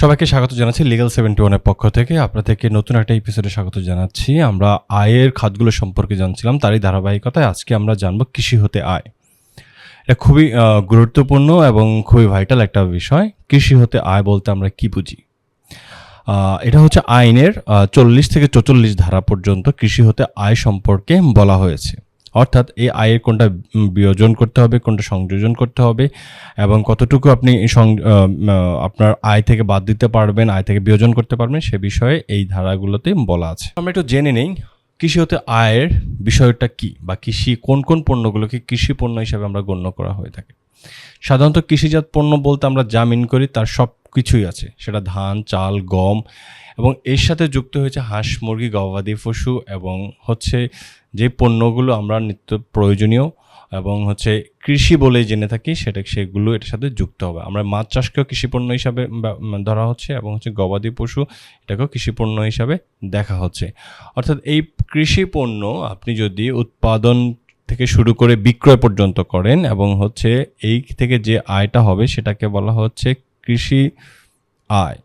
সবাইকে স্বাগত জানাচ্ছি লিগাল সেভেন্টি ওয়ানের পক্ষ থেকে। আপনাদেরকে নতুন একটা এপিসোডে স্বাগত জানাচ্ছি। আমরা আয়ের খাতগুলো সম্পর্কে জানছিলাম, তারই ধারাবাহিকতায় আজকে আমরা জানব কৃষি হতে আয়। এটা খুবই গুরুত্বপূর্ণ এবং খুবই ভাইটাল একটা বিষয়। কৃষি হতে আয় বলতে আমরা কি বুঝি? এটা হচ্ছে আইনের চল্লিশ থেকে চৌচল্লিশ ধারা পর্যন্ত কৃষি হতে আয় সম্পর্কে বলা হয়েছে। অর্থাৎ এই আয়ের কোনটা বিয়োজন করতে হবে, কোনটা সংযোজন করতে হবে, এবং কতটুকু আপনি আপনার আয় থেকে বাদ দিতে পারবেন, আয় থেকে বিয়োজন করতে পারবেন, সে বিষয়ে এই ধারাগুলোতে বলা আছে। আমরা একটু জেনে নেই, কৃষি হতে আয়ের বিষয়টা কি, বা কৃষি কোন কোন পণ্যগুলোকে কৃষি পণ্য হিসাবে আমরা গণ্য করা হয়ে থাকে। সাধারণত কৃষিজাত পণ্য বলতে আমরা যা মিন করি তার সব কিছুই আছে, সেটা ধান, চাল, গম এবং এর সাথে যুক্ত হয়েছে হাঁস, মুরগি, গবাদি পশু এবং হচ্ছে যে পণ্যগুলো আমরা নিত্য প্রয়োজনীয় এবং হচ্ছে কৃষি বলে জেনে থাকি, সেটা সেগুলো এটার সাথে যুক্ত হবে। আমরা মাছ চাষকেও কৃষি পণ্য হিসাবে ধরা হচ্ছে এবং হচ্ছে গবাদি পশু এটাকেও কৃষি পণ্য হিসাবে দেখা হচ্ছে। অর্থাৎ এই কৃষি পণ্য আপনি যদি উৎপাদন থেকে শুরু করে বিক্রয় পর্যন্ত করেন এবং হচ্ছে এই থেকে যে আয়টা হবে সেটাকে বলা হচ্ছে কৃষি আয়।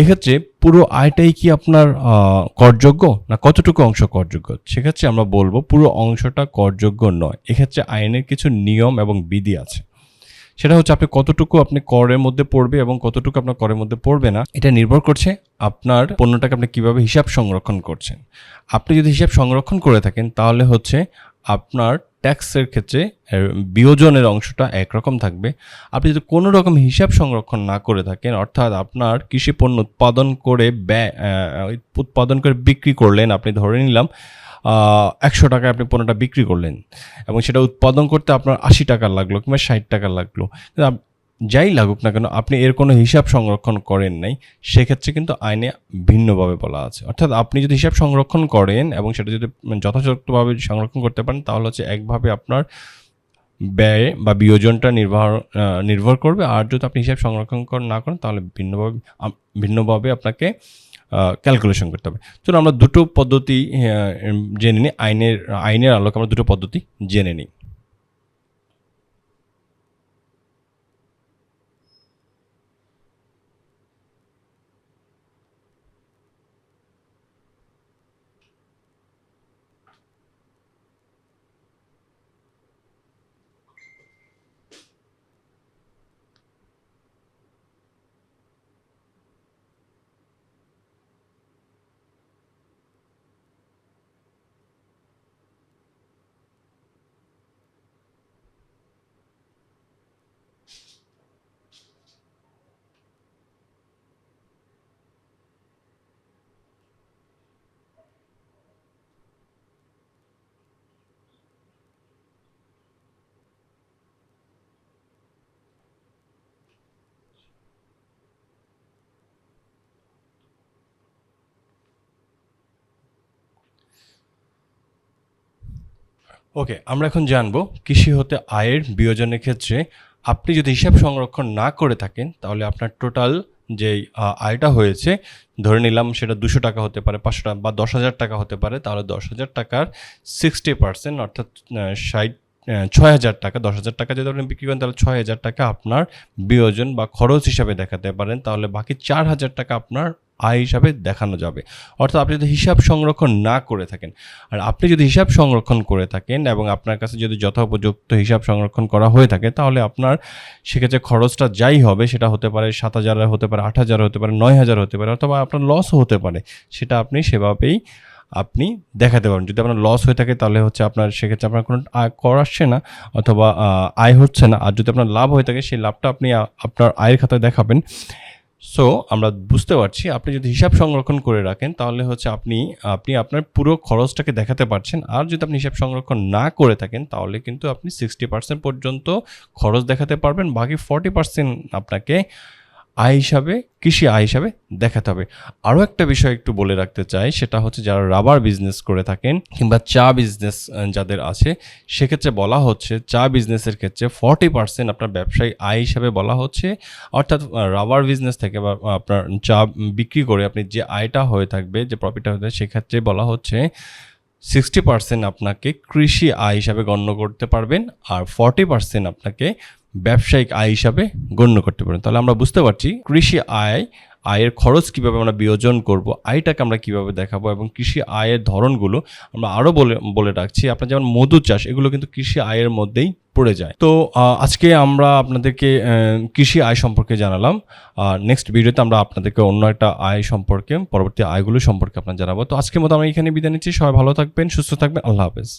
এক্ষেত্রে পুরো আয়টাই কি আপনার করযোগ্য না কতটুকু অংশ করযোগ্য? সেক্ষেত্রে আমরা বলব পুরো অংশটা করযোগ্য নয়। এক্ষেত্রে আইনের কিছু নিয়ম এবং বিধি আছে। সেটা হচ্ছে আপনি কতটুকু আপনি করের মধ্যে পড়বে এবং কতটুকু আপনার করের মধ্যে পড়বে না, এটা নির্ভর করছে আপনার পণ্যটাকে আপনি কীভাবে হিসাব সংরক্ষণ করছেন। আপনি যদি হিসাব সংরক্ষণ করে থাকেন, তাহলে হচ্ছে আপনার ট্যাক্সের ক্ষেত্রে বিয়োজনের অংশটা একরকম থাকবে। আপনি যদি কোনো রকম হিসাব সংরক্ষণ না করে থাকেন, অর্থাৎ আপনার কৃষি পণ্য উৎপাদন করে ব্যয় উৎপাদন করে বিক্রি করলেন, আপনি ধরে নিলাম একশো টাকায় আপনি পণ্যটা বিক্রি করলেন এবং সেটা উৎপাদন করতে আপনার আশি টাকা লাগল কিংবা ষাট টাকা লাগল। যাই লাগুক না কেন, আপনি এর কোনো হিসাব সংরক্ষণ করেন নাই, সেক্ষেত্রে কিন্তু আইনে ভিন্নভাবে বলা আছে। অর্থাৎ আপনি যদি হিসাব সংরক্ষণ করেন এবং সেটা যদি যথাযথভাবে সংরক্ষণ করতে পারেন, তাহলে হচ্ছে একভাবে আপনার ব্যয় বা বিয়োজনটা নির্ভর নির্ভর করবে। আর যদি আপনি হিসাব সংরক্ষণ না করেন, তাহলে ভিন্নভাবে ভিন্নভাবে আপনাকে ক্যালকুলেশন করতে হবে। চলো আমরা দুটো পদ্ধতি জেনে নিই। আইনের আইনের আলোকে আমরা দুটো পদ্ধতি জেনে নিই। ওকে আমরা এখন জানব কৃষি হতে আয়ের বিয়োজনের ক্ষেত্রে আপনি যদি হিসাব সংরক্ষণ না করে থাকেন, তাহলে আপনার টোটাল যে আয়টা হয়েছে, ধরে নিলাম সেটা দুশো টাকা হতে পারে, পাঁচশো টাকা বা দশ হাজার টাকা হতে পারে, তাহলে দশ হাজার টাকার সিক্সটি পার্সেন্ট অর্থাৎ ষাট ছয় হাজার টাকা, দশ হাজার টাকা যদি আপনি বিক্রি করেন, তাহলে ছয় হাজার টাকা আপনার বিয়োজন বা খরচ হিসাবে দেখাতে পারেন। তাহলে বাকি চার হাজার টাকা আপনার আয় হিসাবে দেখানো যাবে। অর্থাৎ আপনি যদি হিসাব সংরক্ষণ না করে থাকেন, আর আপনি যদি হিসাব সংরক্ষণ করে থাকেন এবং আপনার কাছে যদি যথোপযুক্ত হিসাব সংরক্ষণ করা হয়ে থাকে, তাহলে আপনার সেক্ষেত্রে খরচটা যাই হবে, সেটা হতে পারে সাত হাজার, হতে পারে আট হাজার, হতে পারে নয় হাজার, হতে পারে অথবা আপনার লসও হতে পারে। সেটা আপনি সেভাবেই আপনি দেখাতে পারেন যদি আপনার লস হয়ে থাকে, তাহলে হচ্ছে আপনার, সেক্ষেত্রে আপনার কোনো আয় কর আসছে না অথবা আয় হচ্ছে না। আর যদি আপনার লাভ হয়ে থাকে, সেই লাভটা আপনি আপনার আয়ের খাতায় দেখাবেন। সো আমরা বুঝতে পারছি, আপনি যদি হিসাব সংরক্ষণ করে রাখেন, তাহলে হচ্ছে আপনি আপনি আপনার পুরো খরচটাকে দেখাতে পারছেন। আর যদি আপনি হিসাব সংরক্ষণ না করে থাকেন, তাহলে কিন্তু আপনি সিক্সটি পার্সেন্ট পর্যন্ত খরচ দেখাতে পারবেন। বাকি ফর্টি পার্সেন্ট আপনাকে আয় হিসাবে, কৃষি আয় হিসাবে দেখাতে হবে। আরও একটা বিষয় একটু বলে রাখতে চাই, সেটা হচ্ছে যারা রাবার বিজনেস করে থাকেন কিংবা চা বিজনেস যাদের আছে, সেক্ষেত্রে বলা হচ্ছে চা বিজনেসের ক্ষেত্রে ফর্টি পার্সেন্ট আপনার ব্যবসায়ী আয় হিসাবে বলা হচ্ছে। অর্থাৎ রাবার বিজনেস থেকে বা আপনার চা বিক্রি করে আপনি যে আয়টা হয়ে থাকবে, যে প্রফিটটা হয়ে থাকবে, সেক্ষেত্রে বলা হচ্ছে সিক্সটি পার্সেন্ট আপনাকে কৃষি আয় হিসাবে গণ্য করতে পারবেন আর ফর্টি পার্সেন্ট আপনাকে ব্যবসায়িক আয় হিসাবে গণ্য করতে পারবেন। তাহলে আমরা বুঝতে পারছি কৃষি আয় আয়ের খরচ কীভাবে আমরা বিয়োজন করব, আয়টাকে আমরা কীভাবে দেখাবো এবং কৃষি আয়ের ধরনগুলো আমরা আরও বলে বলে রাখছি। আপনার যেমন মধু চাষ, এগুলো কিন্তু কৃষি আয়ের মধ্যেই পড়ে যায়। তো আজকে আমরা আপনাদেরকে কৃষি আয় সম্পর্কে জানালাম। আর নেক্সট ভিডিওতে আমরা আপনাদেরকে অন্য একটা আয় সম্পর্কে, পরবর্তী আয়গুলো সম্পর্কে আপনার জানাব। তো আজকের মতো আমরা এখানে বিদায় নিচ্ছি। সবাই ভালো থাকবেন, সুস্থ থাকবেন। আল্লাহ হাফেজ।